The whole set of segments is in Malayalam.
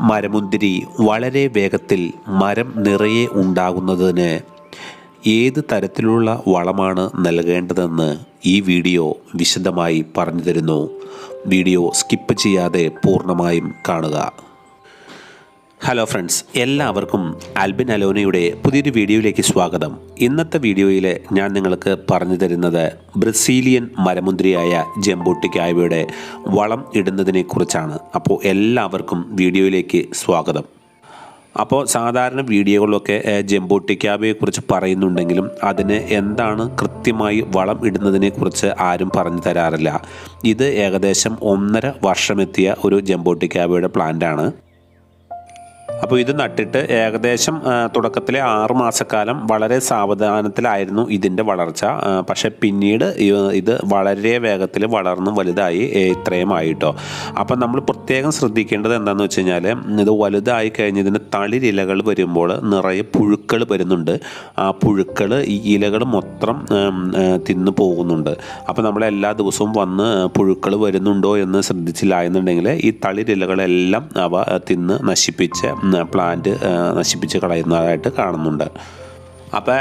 മരമുന്തിരി വളരെ വേഗത്തിൽ മരം നിറയെ ഉണ്ടാകുന്നതിന് ഏത് തരത്തിലുള്ള വളമാണ് നൽകേണ്ടതെന്ന് ഈ വീഡിയോ വിശദമായി പറഞ്ഞു തരുന്നു. വീഡിയോ സ്കിപ്പ് ചെയ്യാതെ പൂർണമായും കാണുക. ഹലോ ഫ്രണ്ട്സ് എല്ലാവർക്കും ആൽബിൻ അലോനയുടെ പുതിയൊരു വീഡിയോയിലേക്ക് സ്വാഗതം. ഇന്നത്തെ വീഡിയോയിൽ ഞാൻ നിങ്ങൾക്ക് പറഞ്ഞു തരുന്നത് ബ്രസീലിയൻ മരമുന്തിരിയായ ജംബൂട്ടിക്കായവയുടെ വളം ഇടുന്നതിനെ കുറിച്ചാണ്. അപ്പോൾ എല്ലാവർക്കും വീഡിയോയിലേക്ക് സ്വാഗതം. അപ്പോൾ സാധാരണ വീഡിയോകളിലൊക്കെ ജംബോട്ടിക്കാബയെ കുറിച്ച് പറയുന്നുണ്ടെങ്കിലും അതിന് എന്താണ് കൃത്യമായി വളം ഇടുന്നതിനെക്കുറിച്ച് ആരും പറഞ്ഞു തരാറില്ല. ഇത് ഏകദേശം ഒന്നര വർഷമെത്തിയ ഒരു ജംബോട്ടിക്കാബയുടെ പ്ലാന്റാണ് അപ്പോൾ ഇത് നട്ടിട്ട് ഏകദേശം തുടക്കത്തിലെ ആറ് മാസക്കാലം വളരെ സാവധാനത്തിലായിരുന്നു ഇതിന്റെ വളർച്ച. പക്ഷെ പിന്നീട് ഇത് വളരെ വേഗത്തിൽ വളർന്ന് വലുതായി ഇത്രയും ആയിട്ടോ. അപ്പം നമ്മൾ പ്രത്യേകം ശ്രദ്ധിക്കേണ്ടത് എന്താണെന്ന് വെച്ച് കഴിഞ്ഞാൽ ഇത് വലുതായി കഴിഞ്ഞതിന് തളിരിലകൾ വരുമ്പോൾ നിറയെ പുഴുക്കൾ വരുന്നുണ്ട്. ആ പുഴുക്കൾ ഈ ഇലകൾ മൊത്തം തിന്നു പോകുന്നുണ്ട്. അപ്പോൾ നമ്മൾ എല്ലാ ദിവസവും വന്ന് പുഴുക്കൾ വരുന്നുണ്ടോ എന്ന് ശ്രദ്ധിച്ചില്ല എന്നുണ്ടെങ്കിൽ ഈ തളിരിലകളെല്ലാം അവ തിന്ന് നശിപ്പിച്ച് പ്ലാന്റ് നശിപ്പിച്ച് കളയുന്നതായിട്ട് കാണുന്നുണ്ട്. അപ്പോൾ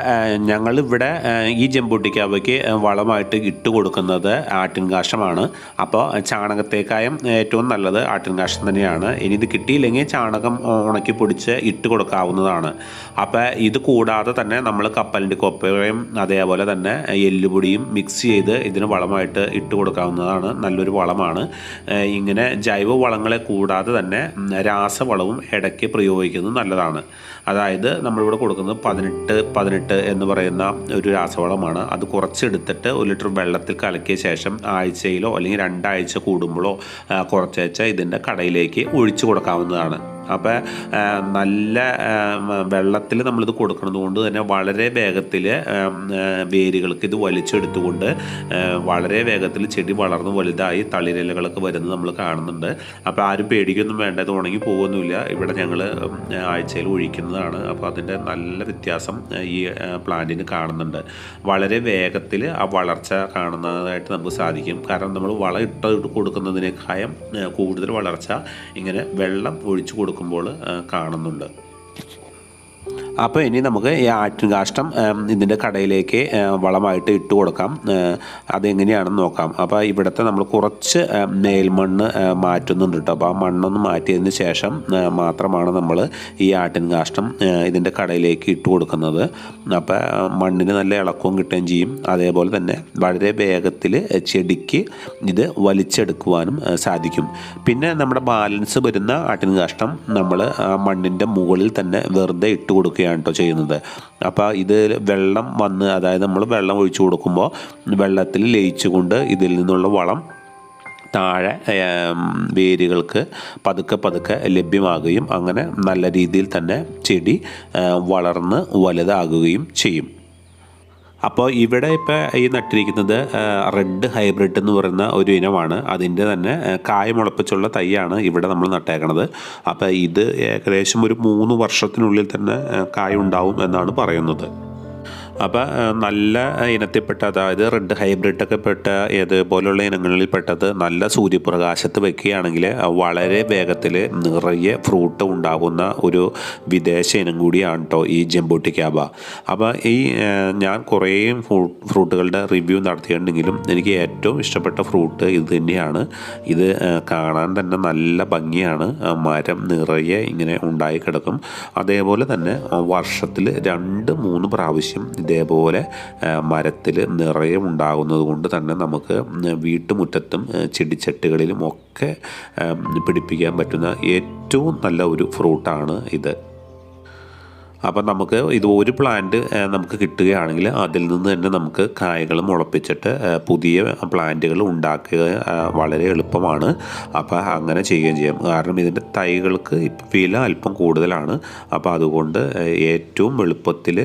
ഞങ്ങളിവിടെ ഈ ജമ്പൂട്ടിക്കാവയ്ക്ക് വളമായിട്ട് ഇട്ട് കൊടുക്കുന്നത് ആട്ടിൻകാഷ്ടമാണ്. അപ്പോൾ ചാണകത്തേക്കായും ഏറ്റവും നല്ലത് ആട്ടിൻകാഷ്ടം തന്നെയാണ്. ഇനി ഇത് കിട്ടിയില്ലെങ്കിൽ ചാണകം ഉണക്കി പൊടിച്ച് ഇട്ട് കൊടുക്കാവുന്നതാണ്. അപ്പോൾ ഇത് കൂടാതെ തന്നെ നമ്മൾ കപ്പലിന്റെ കൊപ്പയും അതേപോലെ തന്നെ എല്ലുപൊടിയും മിക്സ് ചെയ്ത് ഇതിന് വളമായിട്ട് ഇട്ട് കൊടുക്കാവുന്നതാണ്. നല്ലൊരു വളമാണ്. ഇങ്ങനെ ജൈവ വളങ്ങളെ കൂടാതെ തന്നെ രാസവളവും ഇടയ്ക്ക് പ്രയോഗിക്കുന്നത് നല്ലതാണ്. അതായത് നമ്മളിവിടെ കൊടുക്കുന്നത് പതിനെട്ട് പതിനെട്ട് എന്ന് പറയുന്ന ഒരു രാസവളമാണ്. അത് കുറച്ചെടുത്തിട്ട് ഒരു ലിറ്റർ വെള്ളത്തിൽ കലക്കിയ ശേഷം ആഴ്ചയിലോ അല്ലെങ്കിൽ രണ്ടാഴ്ച കൂടുമ്പോഴോ കുറച്ചയച്ച ഇതിന്റെ കടയിലേക്ക് ഒഴിച്ചു കൊടുക്കാവുന്നതാണ്. അപ്പോൾ നല്ല വെള്ളത്തിൽ നമ്മളിത് കൊടുക്കുന്നത് കൊണ്ട് തന്നെ വളരെ വേഗത്തിൽ വേരുകൾക്ക് ഇത് വലിച്ചെടുത്തുകൊണ്ട് വളരെ വേഗത്തിൽ ചെടി വളർന്ന് വലുതായി തളിരിലകളൊക്കെ വരുന്നത് നമ്മൾ കാണുന്നുണ്ട്. അപ്പോൾ ആരും പേടിക്കൊന്നും വേണ്ട ഇത് ഉണങ്ങി പോകുന്നില്ല ഇവിടെ ഞങ്ങൾ ആഴ്ചയിൽ ഒഴിക്കുന്നതാണ്. അപ്പോൾ അതിന്റെ നല്ല വ്യത്യാസം ഈ പ്ലാന്റിന് കാണുന്നുണ്ട്. വളരെ വേഗത്തിൽ ആ വളർച്ച കാണുന്നതായിട്ട് നമുക്ക് സാധിക്കും. കാരണം നമ്മൾ വളം ഇട്ട് കൊടുക്കുന്നതിനേക്കാളും കൂടുതൽ വളർച്ച ഇങ്ങനെ വെള്ളം ഒഴിച്ചു കൊടുക്കുമ്പോൾ ആ, കാണുന്നുണ്ട്. അപ്പോൾ ഇനി നമുക്ക് ഈ ആറ്റുകാഷ്ടം ഇതിന്റെ കടയിലേക്ക് വളമായിട്ട് ഇട്ട് കൊടുക്കാം. അതെങ്ങനെയാണെന്ന് നോക്കാം. അപ്പോൾ ഇവിടുത്തെ നമ്മൾ കുറച്ച് മേൽമണ്ണ് മാറ്റുന്നുണ്ട് കേട്ടോ. അപ്പോൾ ആ മണ്ണൊന്ന് മാറ്റിയതിന് ശേഷം മാത്രമാണ് നമ്മൾ ഈ ആട്ടിൻകാഷ്ടം ഇതിന്റെ കടയിലേക്ക് ഇട്ട് കൊടുക്കുന്നത്. അപ്പോൾ മണ്ണിന് നല്ല ഇളക്കവും കിട്ടുകയും ചെയ്യും. അതേപോലെ തന്നെ വളരെ വേഗത്തിൽ ചെടിക്ക് ഇത് വലിച്ചെടുക്കുവാനും സാധിക്കും. പിന്നെ നമ്മുടെ ബാലൻസ് വരുന്ന ആട്ടിൻകാഷ്ടം നമ്മൾ ആ മണ്ണിന്റെ മുകളിൽ തന്നെ വെറുതെ ഇട്ട് കൊടുക്കുകയാണ് കേട്ടോ ചെയ്യുന്നത്. അപ്പോൾ ഇത് വെള്ളം വന്ന് അതായത് നമ്മൾ വെള്ളം ഒഴിച്ചു കൊടുക്കുമ്പോൾ വെള്ളത്തിൽ ലയിച്ചുകൊണ്ട് ഇതിൽ നിന്നുള്ള വളം താഴെ വേരുകൾക്ക് പതുക്കെ പതുക്കെ ലഭ്യമാകുകയും അങ്ങനെ നല്ല രീതിയിൽ തന്നെ ചെടി വളർന്ന് വലുതാകുകയും ചെയ്യും. അപ്പോൾ ഇവിടെ ഇപ്പോൾ ഈ നട്ടിരിക്കുന്നത് റെഡ് ഹൈബ്രിഡ് എന്ന് പറയുന്ന ഒരു ഇനമാണ്. അതിന്റെ തന്നെ കായമുളപ്പിച്ചുള്ള കായ മുളപ്പിച്ചുള്ള തൈയാണ് ഇവിടെ നമ്മൾ നട്ടേക്കണത്. അപ്പോൾ ഇത് ഏകദേശം ഒരു മൂന്ന് വർഷത്തിനുള്ളിൽ തന്നെ കായ ഉണ്ടാവും എന്നാണ് പറയുന്നത്. അപ്പോൾ നല്ല ഇനത്തിൽപ്പെട്ട അതായത് റെഡ് ഹൈബ്രിഡ് ഒക്കെ പെട്ട ഇതുപോലുള്ള ഇനങ്ങളിൽ പെട്ടത് നല്ല സൂര്യപ്രകാശത്ത് വെക്കുകയാണെങ്കിൽ വളരെ വേഗത്തിൽ നിറയെ ഫ്രൂട്ട് ഉണ്ടാകുന്ന ഒരു വിദേശ ഇനം കൂടിയാണ് കേട്ടോ ഈ ജംബൂട്ടിക്കാബ അപ്പോൾ ഈ ഞാൻ കുറേ ഫ്രൂ- ഫ്രൂട്ടുകളുടെ റിവ്യൂ നടത്തിയിട്ടുണ്ടെങ്കിലും എനിക്ക് ഏറ്റവും ഇഷ്ടപ്പെട്ട ഫ്രൂട്ട് ഇത് തന്നെയാണ്. ഇത് കാണാൻ തന്നെ നല്ല ഭംഗിയാണ്. മരം നിറയെ ഇങ്ങനെ ഉണ്ടായി കിടക്കും അതേപോലെ തന്നെ വർഷത്തിൽ രണ്ട് മൂന്ന് പ്രാവശ്യം ഇതേപോലെ മരത്തിൽ നിറയെ ഉണ്ടാകുന്നത് കൊണ്ട് തന്നെ നമുക്ക് വീട്ടുമുറ്റത്തും ചെടിച്ചട്ടുകളിലും ഒക്കെ പിടിപ്പിക്കാൻ പറ്റുന്ന ഏറ്റവും നല്ല ഒരു ഫ്രൂട്ടാണ് ഇത്. അപ്പം നമുക്ക് ഇത് ഒരു പ്ലാന്റ് നമുക്ക് കിട്ടുകയാണെങ്കിൽ അതിൽ നിന്ന് തന്നെ നമുക്ക് കായകൾ മുളപ്പിച്ചിട്ട് പുതിയ പ്ലാന്റുകൾ ഉണ്ടാക്കുക വളരെ എളുപ്പമാണ്. അപ്പോൾ അങ്ങനെ ചെയ്യുകയും ചെയ്യാം. കാരണം ഇതിന്റെ തൈകൾക്ക് വില അല്പം കൂടുതലാണ്. അപ്പോൾ അതുകൊണ്ട് ഏറ്റവും എളുപ്പത്തിൽ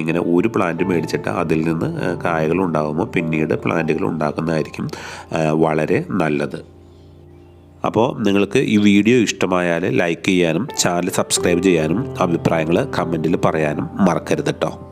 ഇങ്ങനെ ഒരു പ്ലാന്റ് മേടിച്ചിട്ട് അതിൽ നിന്ന് കായകൾ ഉണ്ടാകുമ്പോൾ പിന്നീട് പ്ലാന്റുകൾ ഉണ്ടാക്കുന്നതായിരിക്കും വളരെ നല്ലത്. അപ്പോൾ നിങ്ങൾക്ക് ഈ വീഡിയോ ഇഷ്ടമായാൽ ലൈക്ക് ചെയ്യാനും ചാനൽ സബ്സ്ക്രൈബ് ചെയ്യാനും അഭിപ്രായങ്ങൾ കമന്റിൽ പറയാനും മറക്കരുത് കേട്ടോ.